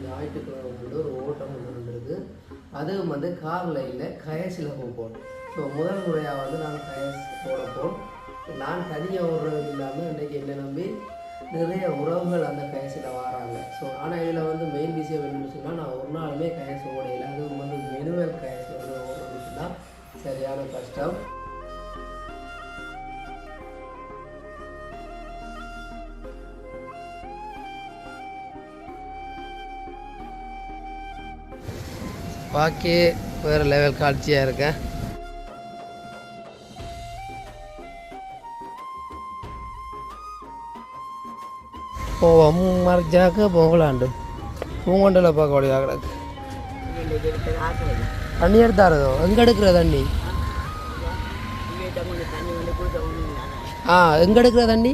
ஞாயிற்றுக்கிழமை வந்து ஒரு ஓட்டம் ஒன்று அதுவும் வந்து காரில் கயசில் போகும் ஸோ முதல் முறையாக வந்து நான் கயஸ் போடப்போம் நான் தனியாக ஓடுறது இல்லாமல் இன்றைக்கி என்னை நம்பி நிறைய உறவுகள் அந்த கயசில் வராங்க. ஸோ ஆனால் இதில் வந்து மெயின் விஷயம் வேணும்னு சொன்னால் நான் ஒரு நாளுமே கயசு ஓடையில் அதுவும் வந்து மெனுவல் கயசு வந்து ஓடுறதுக்கு தான் சரியான கஷ்டம். பாக்கி வேறு லெவல் காட்சியாக இருக்கேன் போவோம். மறைச்சாக்க போகலாண்டு பூங்கொண்டில் பார்க்க வழியாக கிடக்கு. தண்ணி எடுத்தாரதோ? எங்கே எடுக்கிற தண்ணி? ஆ எங்கே எடுக்கிற தண்ணி?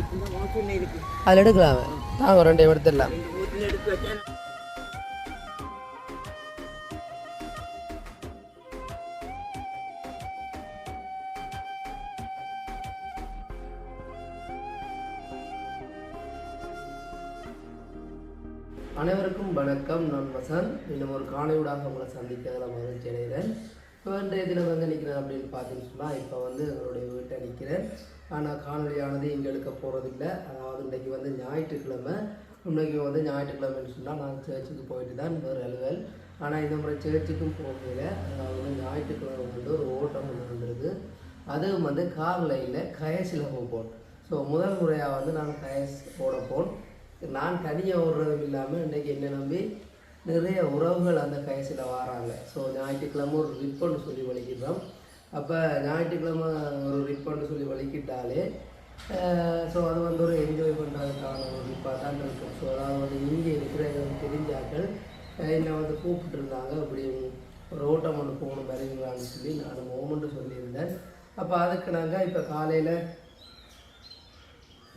அதில் எடுக்கலாமே. தாங்க ரெண்டையும் எடுத்துடலாம். அனைவருக்கும் வணக்கம். நான் வசந்த். இன்னும் ஒரு காணொலியூடாக உங்களை சந்திக்கிறதுல மகிழ்ச்சி அடைகிறேன். இப்போ இன்றைய தினம் வந்து நிற்கிறேன் அப்படின்னு பார்த்தீங்கன்னு சொன்னால் இப்போ வந்து எங்களுடைய வீட்டை நிற்கிறேன். ஆனால் காணொலியானது இங்கே எடுக்க போகிறதில்ல அதாவது இன்றைக்கி வந்து ஞாயிற்றுக்கிழமை. இன்னைக்கு வந்து ஞாயிற்றுக்கிழமைன்னு சொன்னால் நான் சர்ச்சுக்கு போயிட்டு தான் ஒரு அலுவல். ஆனால் இந்த முறை சர்ச்சுக்கும் போகல. அதாவது வந்து ஞாயிற்றுக்கிழமை வந்து ஒரு ஓட்டம் ஒன்று இருந்திருக்கு அதுவும் வந்து காரில் இல்லை கயசில் போப்போம் ஸோ முதல் முறையாக வந்து நான் கயஸ் போடப்போன் நான் தனியாக ஓடுறதும் இல்லாமல் இன்றைக்கி என்னை நம்பி நிறைய உறவுகள் அந்த கயசில் வராங்க. ஸோ ஞாயிற்றுக்கிழமை ஒரு ரிப்பன்னு சொல்லி வலிக்கிறோம் அப்போ ஞாயிற்றுக்கிழமை ஒரு ரிப்பன்னு சொல்லி வலிக்கிட்டாலே ஸோ அது வந்து ஒரு என்ஜாய் பண்ணுறதுக்கான ஒரு ரிப்பாக தான் இருக்கும். ஸோ அதாவது வந்து இங்கே இருக்கிற தெரிஞ்சாக்கள் என்னை வந்து கூப்பிட்டுருந்தாங்க. அப்படி ஒரு ஓட்டம் ஒன்று போகணும் வரீங்களான்னு சொல்லி நான் மோமெண்ட்டு சொல்லியிருந்தேன். அப்போ அதுக்கு நாங்கள் இப்போ காலையில்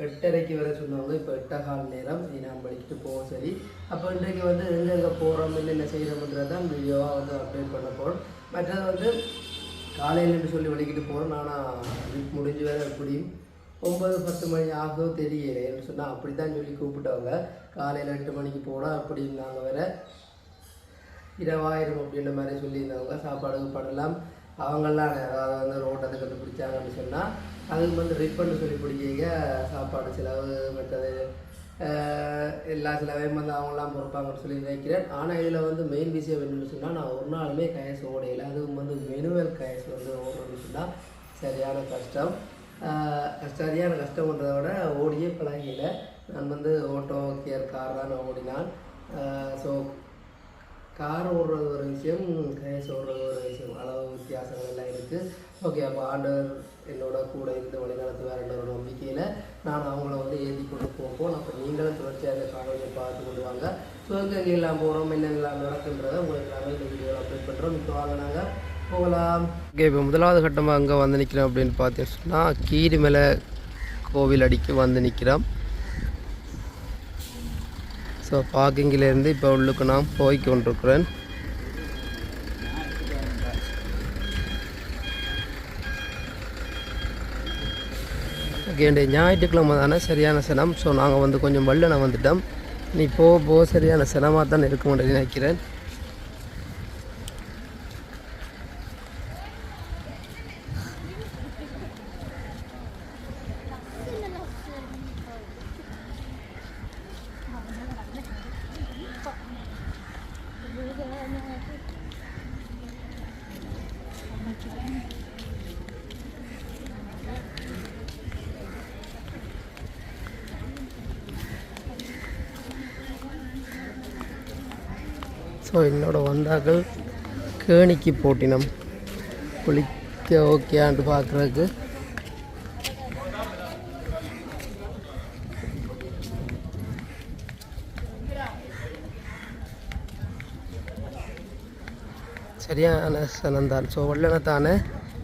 எட்டரைக்கு வர சொன்னவங்க இப்போ எட்டகால் நேரம். நீ நான் படிச்சுட்டு போவோம். சரி. அப்போ இன்றைக்கு வந்து எங்கெங்கே போகிறோம் என்னென்ன செய்கிறோம்ன்றது தான் வீடியோவாக வந்து அப்டேட் பண்ண போகிறோம் மற்றது வந்து காலையிலன்னு சொல்லி வலிக்கிட்டு போகிறோம் நானும் முடிஞ்சு வேறு எப்படியும் ஒம்பது பத்து மணி ஆகும் தெரியலைன்னு சொன்னால் அப்படி தான் சொல்லி கூப்பிட்டவங்க. காலையில் எட்டு மணிக்கு போனால் அப்படின்னாங்க வேறு. இரவாயிரம் அப்படின்ற மாதிரி சொல்லியிருந்தவங்க சாப்பாடு பண்ணலாம் அவங்களாம் அதாவது வந்து ரோட்டை கண்டுபிடிச்சாங்கன்னு சொன்னால் அதுக்கு வந்து ரீஃபண்டு சொல்லி பிடிக்க சாப்பாடு செலவு மற்றது எல்லா செலவையும் வந்து அவங்களாம் பொறுப்பாங்கன்னு சொல்லி நினைக்கிறேன். ஆனால் இதில் வந்து மெயின் விஷயம் என்னென்னு சொன்னால் நான் ஒரு நாளுமே கயசு ஓடையில. அதுவும் வந்து மெனுவல் கயசு வந்து ஓடணும்னு சொன்னால் சரியான கஷ்டம். சரியான கஷ்டம்ன்றதை விட ஓடியே பழகல நான் வந்து ஓட்டோ கேர் கார் தான் நான் ஓடினான். ஸோ கார் ஓடுறது ஒரு விஷயம் கைஸ் ஓடுறது ஒரு விஷயம் அளவு வித்தியாசங்கள் எல்லாம் இருக்குது ஓகே அப்போ ஆண்டவர் என்னோட கூட இருந்து வழிநடத்து என்ற ஒரு நம்பிக்கையில் நான் அவங்கள வந்து ஏற்றி கொண்டு போகும் அப்போ நீங்களும் தொடர்ச்சியாக அந்த காணொலியை பார்த்து கொண்டு வாங்க. ஸோ எங்கே எல்லாம் போகிறோம் என்னெல்லாம் நடக்குன்றத உங்களுக்கு நாங்கள் இந்த வீடியோவில் அப்டேட் பண்ணுறோம் இப்போ வாங்க நாங்கள் போகலாம். ஓகே இப்போ முதலாவது கட்டமாக அங்கே வந்து நிற்கிறோம் அப்படின்னு பார்த்தீங்கன்னா சொன்னால் கீரிமலை கோவில் அடிக்கு வந்து நிற்கிறோம் ஸோ பார்க்கிங்கிலேருந்து இப்போ உள்ளுக்கு நான் போய் கொண்டிருக்கிறேன். ஓகேண்டே ஞாயிற்றுக்கிழமை தானே? சரியான சனம் ஸோ நாங்கள் வந்து கொஞ்சம் வல்லன வந்துட்டோம். நீ போக போக சரியான சனமாக தான் மாட்டேன்னு நினைக்கிறேன். ஸோ என்னோட வந்தாக்கள் கேணிக்கு போட்டினம். குளிக்க ஓகேன்ட்டு பார்க்குறதுக்கு. சரியான சனம்தான் ஸோ வெள்ளனத்தானே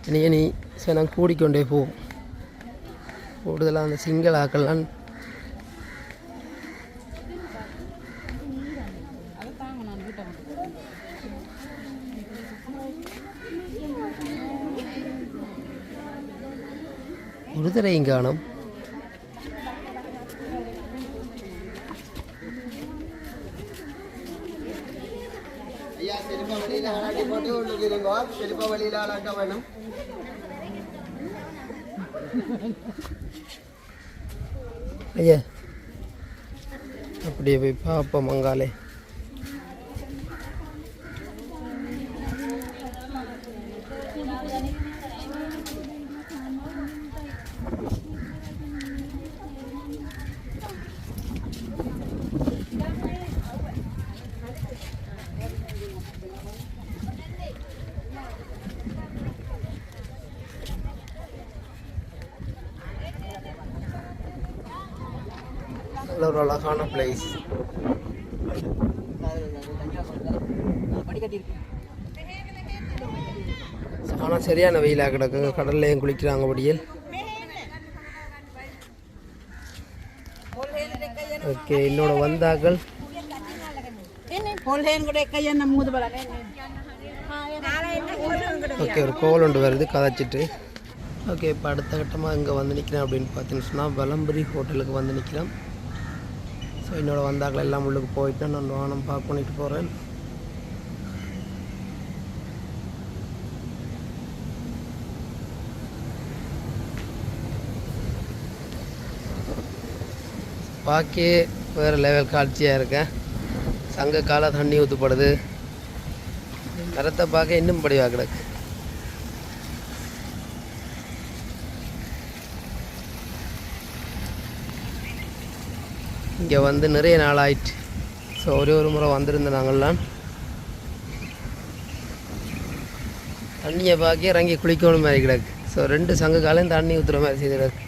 இனி இனி சனம் கூடிக்கொண்டே போகும் கூடுதலாக அந்த சிங்கிள் ஆக்கள்லாம் ஒரு தரையும் காணும் ஐயா செருப்பை வெளியில கலாட்டி போட்டு உள்ளுக்கு இருங்கோ செருப்பை வெளியில கலாட்ட வேணும் ஐயா அப்படியே போய் பார்ப்போம் மங்காலே நல்ல ஒரு அழகான பிளேஸ் ஆனால் சரியான வெயிலாக கிடக்குங்க கடல்லையும் குளிக்கிறாங்க படியில் ஓகே என்னோட வந்தாக்கள். ஓகே ஒரு கோல் ஒன்று வருது கதைச்சிட்டு. ஓகே இப்போ அடுத்த கட்டமாக இங்கே வந்து நிற்கிறேன் அப்படின்னு பார்த்தீங்கன்னு சொன்னால் வலம்புரி ஹோட்டலுக்கு வந்து நிற்கிறேன் ஸோ என்னோட வந்தாக்கள் எல்லாம் உள்ளுக்கு போயிட்டு நான் வானம் பார்க் பண்ணிட்டு போகிறேன் பாக்கி வேறு லெவல் காட்சியாக இருக்கேன். சங்க கால தண்ணி ஊற்றப்படுது மரத்தை பார்க்க இன்னும் படிவாக கிடக்கு. இங்கே வந்து நிறைய நாள் ஆயிட்டு ஸோ ஒரே ஒரு முறை வந்திருந்த நாங்கள்லாம். தண்ணியை பார்க்க இறங்கி குளிக்கணும் மாதிரி கிடக்கு. ஸோ ரெண்டு சங்க காலையும் தண்ணி ஊற்றுற மாதிரி செய்து கிடக்கு.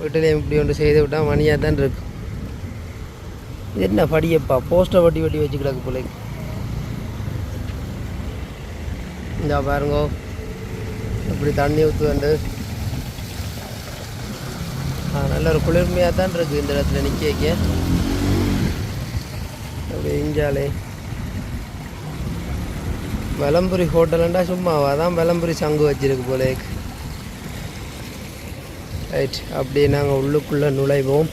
வீட்டிலையும் இப்படி ஒன்று செய்து விட்டால் மணியாக தான் இருக்கும். இது என்ன படியப்பா? போஸ்டர் வட்டி வட்டி வச்சு கிடக்கு பிள்ளைக்கு இந்த பாருங்கோ. இப்படி தண்ணி ஊற்று வந்து. நல்ல ஒரு குளிர்மையாக தான் இருக்குது இந்த இடத்துல நிற்க வைக்க அப்படி இஞ்சாலே விளம்புரி ஹோட்டலுண்டா சும்மாவா தான் விளம்புரி சங்கு வச்சிருக்கு போலே ரைட் அப்படியே நாங்கள் உள்ளுக்குள்ளே நுழைவோம்.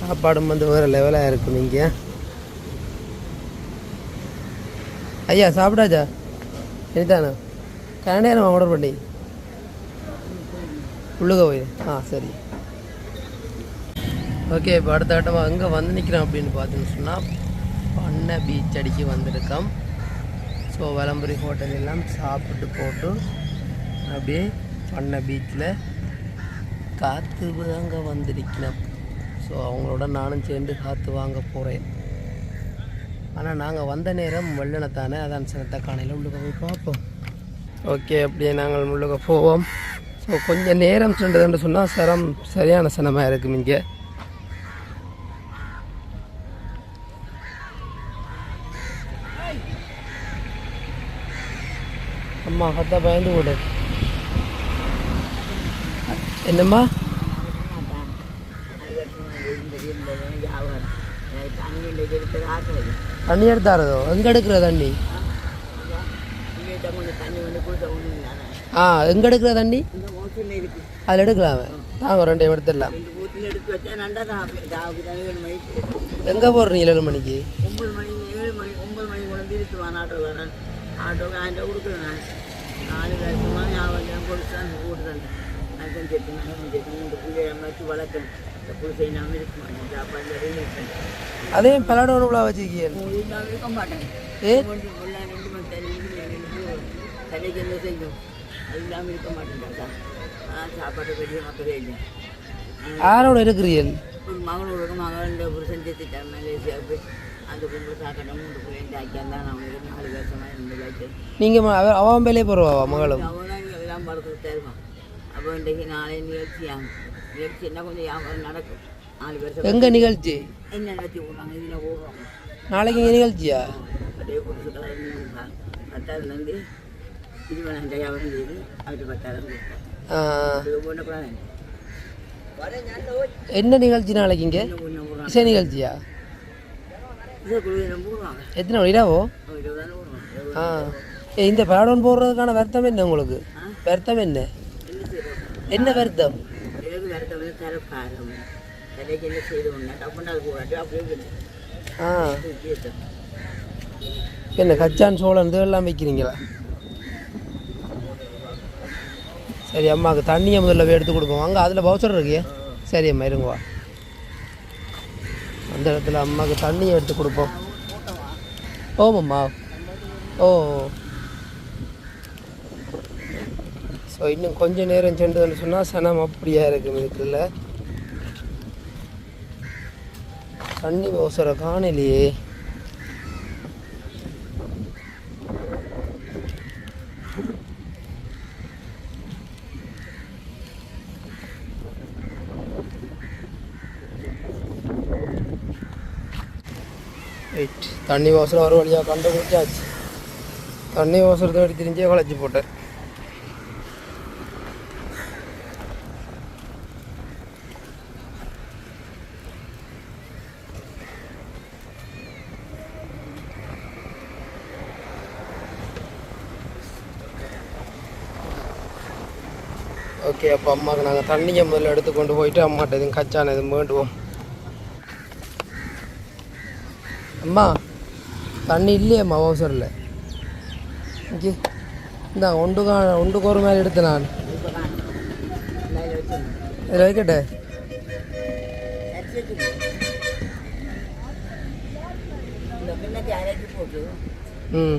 சாப்பாடும் வந்து வேறு லெவலாக இருக்கும் இங்கே ஐயா சாப்பிடாச்சா சரிதானே கனடியாரம் ஆர்டர் பண்ணி உள்ளுக போய் ஆ சரி ஓகே இப்போ அடுத்த கட்டமாக அங்கே வந்து நிற்கிறோம் அப்படின்னு பார்த்தீங்கன்னு சொன்னால் பண்ணை பீச் அடிக்கு வந்திருக்கோம் ஸோ விளம்பரி ஹோட்டல் எல்லாம் சாப்பிட்டு போட்டு அப்படியே பண்ணை பீச்சில் காற்று வாங்க வந்திருக்கிறோம் ஸோ அவங்களோட நானும் சேர்ந்து காற்று வாங்க போகிறேன் ஆனால் நாங்கள் வந்த நேரம் வெள்ளனத்தானே அதான் சினத்தை காணையில் உள்ளுக்க போய் பார்ப்போம் ஓகே அப்படியே நாங்கள் உள்ளுக்க போவோம் ஸோ கொஞ்சம் நேரம் சென்றதுன்னு சொன்னால் சரம் சரியான சனமாக இருக்கும் இங்கே அம்மா அத்தை பயந்து விடு என்னம்மா தண்ணி எடுத்தாரதோ எங்கே எடுக்கிற தண்ணி? ஆ எங்கே எடுக்கிற தண்ணி? அதில் எடுக்கலாம் தாங்க ரெண்டு டைம் எடுத்துடலாம். எங்கே போடுறீங்க ஏழு மணிக்கு? ஒன்பது மணி ஏழு மணி ஒன்பது மணி கொண்டு திருத்துவான் ஆட்டோக்காரன் ஆட்டோக்கு ஆண்ட கொடுக்குறேன். நான் நாலு வருஷமா ஞாபகம் கொடுத்தான் கூடுறேன் அதுக்கும் சேர்த்து நான் சேர்த்து மூன்று பிள்ளைய வச்சு வளர்க்கணும் இந்த புதுசை நான் இருக்குமா சாப்பாடு இருக்கேன் அதே பலாட உணவுல வச்சுக்கிய இல்லாமல் இருக்க மாட்டேன் ஏ? ரெண்டு மணி தலைக்கு என்ன செஞ்சோம் அது இல்லாமல் இருக்க மாட்டேன் நான் சாப்பாட்டை பெரிய மக்களே இல்லை யாரோட இருக்கிறீர்கள்? ஒரு மகளோட மகளோட புருஷன் செத்துட்டாங்க மலேசியா போய் அந்த பொண்ணு சாக்கணும் மூணு பிள்ளைங்க ஆக்கியான் தான் அவங்களுக்கு நாலு வருஷமாக இருந்து நீங்கள் அவன் பேலே போடுவா மகளும் அவன் தான் எல்லாம் மறந்து தருவான் அப்போ இன்றைக்கு நாளை நிகழ்ச்சியாகும் நிகழ்ச்சி என்ன கொஞ்சம் வியாபாரம் நடக்கும். நாலு வருஷம் எங்கே நிகழ்ச்சி? என்ன நடத்தி விடுறாங்க இதில் ஓடுறாங்க நாளைக்கு இங்கே நிகழ்ச்சியா? அப்படியே கொடுத்துட்டு பத்தாயிரம்லேருந்து இருபதாயிரம் வியாபாரம் செய்து அவருக்கு பத்தாயிரம் போனப்படாது என்ன நிகழ்ச்சி நாளைக்கு இங்கே? இசை நிகழ்ச்சியா? எத்தனை மணி? இரவோ? இருபதாயிரம் விடுறாங்க ஆ. இந்த பலாடன் போடுறதுக்கான வருத்தம் என்ன உங்களுக்கு? வருத்தம் என்ன? என்ன வருத்தம்? எனக்கு தலைக்கு என்ன செய்து அப்படியே தூக்கிட்டு என்ன கச்சான் சோளம் இதெல்லாம் வைக்கிறீங்களா சரி அம்மாவுக்கு தண்ணியை முதல்ல போய் எடுத்து கொடுப்போம் அங்கே அதில் பவுசர் இருக்கியா சரி அம்மா இருங்க வா அந்த இடத்துல அம்மாவுக்கு தண்ணியை எடுத்து கொடுப்போம் ஓமம்மா ஓ ஸோ இன்னும் கொஞ்சம் நேரம் சென்றதுன்னு சொன்னால் சனம் அப்படியே இருக்கும் இதுக்குள்ள தண்ணி ஓசுற காணலையே. ரைட் தண்ணி வாசல் ஒரு வழியாக கண்டுபிடிச்சாச்சு. தண்ணி வாசல் தேடி திரிஞ்சே வளைச்சி போட்டேன். ஓகே அப்போ அம்மாவுக்கு நாங்கள் தண்ணியை முதல்ல எடுத்து கொண்டு போயிட்டு அம்மாட்ட எதுவும் கச்சான எதுவும் வேண்டுவோம் அம்மா தண்ணி இல்லையம்மா அவசரில் இங்கே இந்த ஒன்று கா ஒன்றுக்கு ஒரு மேலே எடுத்தேன் நான். இதில் வைக்கட்டே. ம்.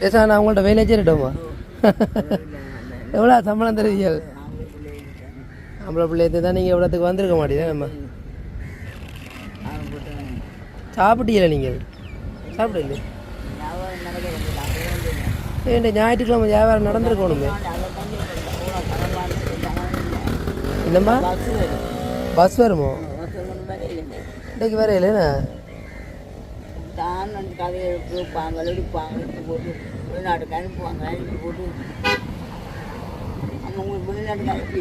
பேசா நான் உங்கள்கிட்ட வேலை செய்யட்டோம்மா எவ்வளோ சம்பளம் தருவீங்க நம்மளை பிள்ளைங்க தான் நீங்கள் இவ்வளோத்துக்கு வந்திருக்க மாட்டீங்க நம்ம? சாப்பிட்டீங்களா நீங்கள்? சாப்பிடல ஏன்டா ஞாயிற்றுக்கிழமை வியாபாரம் நடந்திருக்கணுமே. என்னம்மா? பஸ் வருமோ? இன்றைக்கு வேற இல்லைண்ணா தான் வந்து கதையை எடுப்பாங்க எடுத்து போட்டு வெளிநாட்டுக்கு அனுப்புவாங்க போட்டு அவங்க உங்களுக்கு வெளிநாட்டுக்கு அனுப்பி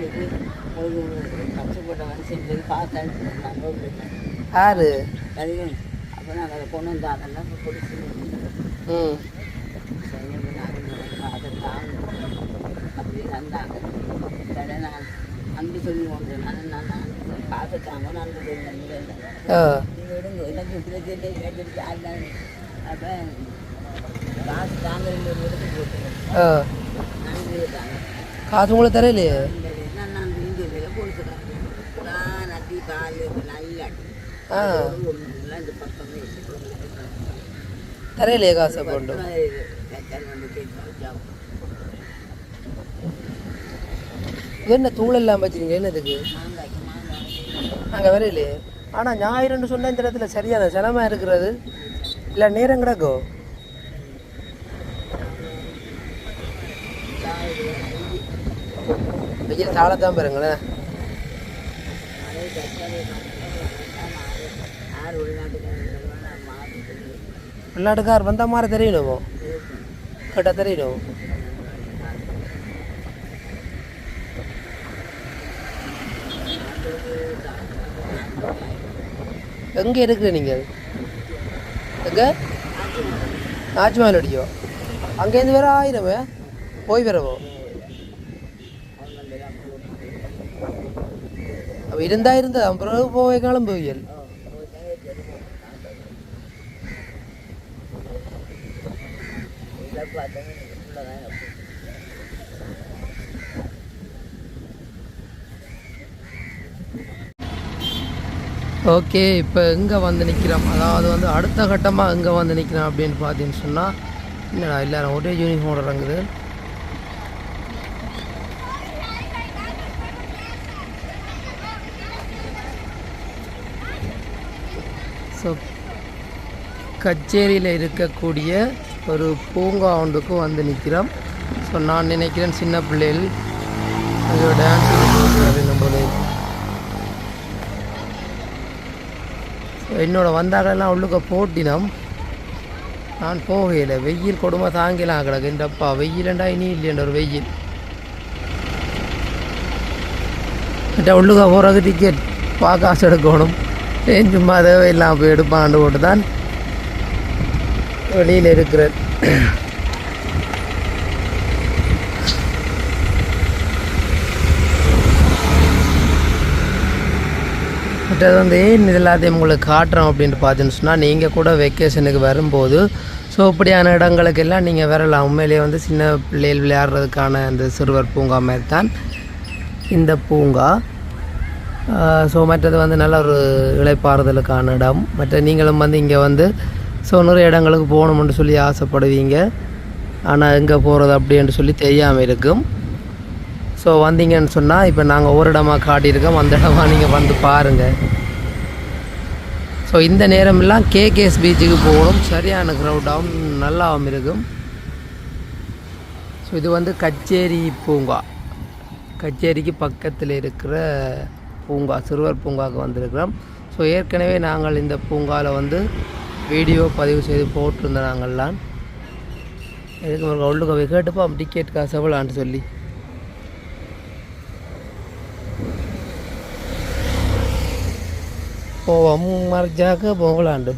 கஷ்டப்பட்ட மனுஷன் சொல்லி காசு யாரு அதிகம் அப்போ நாங்கள் அதை கொண்டு வந்தாங்கன்னா அதெல்லாம் பிடிச்சி ம். அதை தாங்க சரி நான் அன்பு சொல்லி கொண்டு நான் நான் நான் அன்பு சொல்லி விடுங்க எனக்கு கேட்டுட்டு ஆடினாங்க அப்போ காசு தாங்க ஒரு எடுத்து போட்டு நன்றி தாங்க காசு உங்களுக்கு தரையிலையே நான் நட்டி நல்லா ஆ. தரையிலையே காசை கொண்டு என்ன தூள் எல்லாம் வச்சுருங்க என்னதுக்கு? மாங்காய்க்கு அங்கே வரையிலே. ஆனால் ஞாயிறுன்னு சொன்ன இந்த இடத்துல சரியான செலமாக இருக்கிறது. இல்லை நேரம் கிடக்கும். வெயில் தாளத்தான் பாருங்களேன். யார் வெளிநாட்டுக்கார் வந்த மாதிரி தெரியணுமோ? கேட்டால் தெரியணும். எங்கே இருக்கிற நீங்கள்? எங்கே? தாஜ்மஹால் அடியோ அங்கேருந்து வேற ஆயிரம். போய் வரவோ? அப்போ இருந்தா இருந்தது அப்புறம் போவேக்காலும் போவியல் ஓகே இப்போ எங்கே வந்து நிற்கிறோம் அதாவது வந்து அடுத்த கட்டமாக எங்கே வந்து நிற்கிறோம் அப்படின்னு பார்த்தீங்கன்னு சொன்னால் என்னடா எல்லாரும் ஒரே யூனிஃபார்ம் இறங்குது ஸோ கச்சேரியில் இருக்கக்கூடிய ஒரு பூங்கா ஒன்றுக்கும் வந்து நிற்கிறோம். ஸோ நான் நினைக்கிறேன் சின்ன பிள்ளைகள் அங்கே டான்ஸ் போகிறாரு என்னோடய ஸோ என்னோட வந்தாக்கெல்லாம் உள்ளுக்க போட்டினம். நான் போகையில் வெயில் கொடுமை தாங்கலாம் கிடக்கு இந்தப்பா வெயிலண்டா இனி இல்லையண்ட ஒரு வெயில். உள்ளுக்க போகிறதுக்கு டிக்கெட் பார்க்க காசு எடுக்கணும். சும்மா தேவையில்லாம் போய் எடுப்பாண்டு போட்டு தான் வெளியில் இருக்கிற மற்றது வந்து ஏன் எல்லாத்தையும் உங்களுக்கு காட்டுறோம் அப்படின்ட்டு பார்த்துன்னு சொன்னால் நீங்கள் கூட வெக்கேஷனுக்கு வரும்போது ஸோ இப்படியான இடங்களுக்கெல்லாம் நீங்கள் வரலாம். உண்மையிலேயே வந்து சின்ன பிள்ளைகள் விளையாடுறதுக்கான அந்த சிறுவர் பூங்கா மாதிரி தான் இந்த பூங்கா. ஸோ மற்றது வந்து நல்ல ஒரு இழைப்பாறுதலுக்கான இடம். மற்ற நீங்களும் வந்து இங்கே வந்து ஸோ நிறைய இடங்களுக்கு போகணும்னு சொல்லி ஆசைப்படுவீங்க. ஆனால் எங்கே போகிறது அப்படின்னு சொல்லி தெரியாமல் இருக்கும். ஸோ வந்தீங்கன்னு சொன்னால் இப்போ நாங்கள் ஒரு இடமா காட்டியிருக்கோம். அந்த இடமா நீங்கள் வந்து பாருங்கள் ஸோ இந்த நேரமெல்லாம் கேகேஎஸ் பீச்சுக்கு போகணும். சரியான க்ரௌடாகவும் நல்லாவும் இருக்கும். ஸோ இது வந்து கச்சேரி பூங்கா. கச்சேரிக்கு பக்கத்தில் இருக்கிற பூங்கா சிறுவர் பூங்காவுக்கு வந்திருக்கிறோம். ஸோ ஏற்கனவே நாங்கள் இந்த பூங்காவில் வந்து வீடியோ பதிவு செய்து போட்டிருந்தோம் நாங்கள்லாம் எதுக்கு ஒரு உள்ளுக்க போய் கேட்டுப்போம் டிக்கெட் காசு எவ்வளோன்னு சொல்லி. போவோம் மறைஞ்சாக்க போகலாண்டு.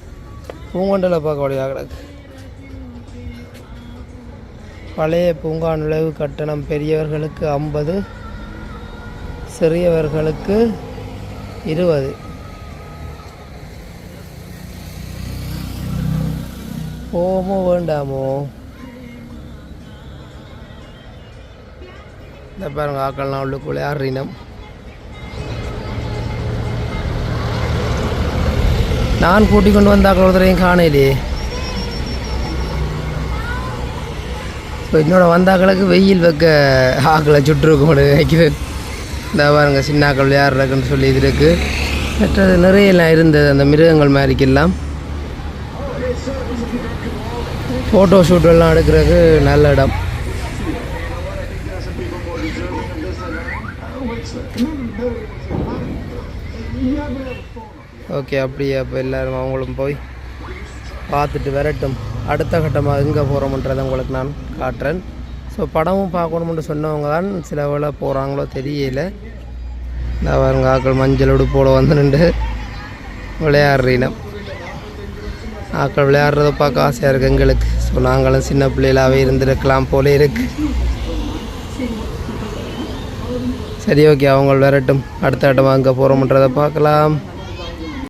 பூங்கொண்டில் பார்க்கக்கூடிய கிடக்கு பழைய பூங்கா நுழைவு கட்டணம் பெரியவர்களுக்கு ஐம்பது சிறியவர்களுக்கு இருபது. போமோ வேண்டாமோ? இந்த பாருங்க ஆக்கள்லாம் உள்ளுக்குள்ளே ஆறினம். நான் கூட்டிக் கொண்டு வந்த ஆக்கள் ஒருத்தரையும் காணையிலே இப்போ என்னோட வந்தாக்களுக்கு வெயில் வைக்க ஆக்களை சுட்டுருக்கும் நினைக்கிறேன் இந்த பாருங்க சின்னாக்கள் விளையாடுறதுக்குன்னு சொல்லி இது இருக்கு. மற்றது நிறையெல்லாம் இருந்தது அந்த மிருகங்கள் மாதிரிக்கெல்லாம். ஃபோட்டோ ஷூட்டெல்லாம் எடுக்கிறதுக்கு நல்ல இடம். ஓகே அப்படியே அப்போ எல்லோரும் அவங்களும் போய் பார்த்துட்டு வரட்டும். அடுத்த கட்டமாக எங்கே போகிறோம்ன்றதை உங்களுக்கு நான் காட்டுறேன். ஸோ படமும் பார்க்கணும்னு சொன்னவங்க தான் சில வேலை போகிறாங்களோ தெரியல. இந்த பாருங்க ஆக்கள் மஞ்சள் உடுப்போட வந்து நின்று விளையாடுறீனம் ஆக்கள் விளையாடுறத பார்க்க ஆசையாக இருக்குது எங்களுக்கு. ஸோ நாங்களும் சின்ன பிள்ளைகளாகவே இருந்திருக்கலாம் போல இருக்கு. சரி ஓகே அவங்க விளையாட்டும் அடுத்த ஆட்டம் அங்கே போகிறோம்ன்றதை பார்க்கலாம்.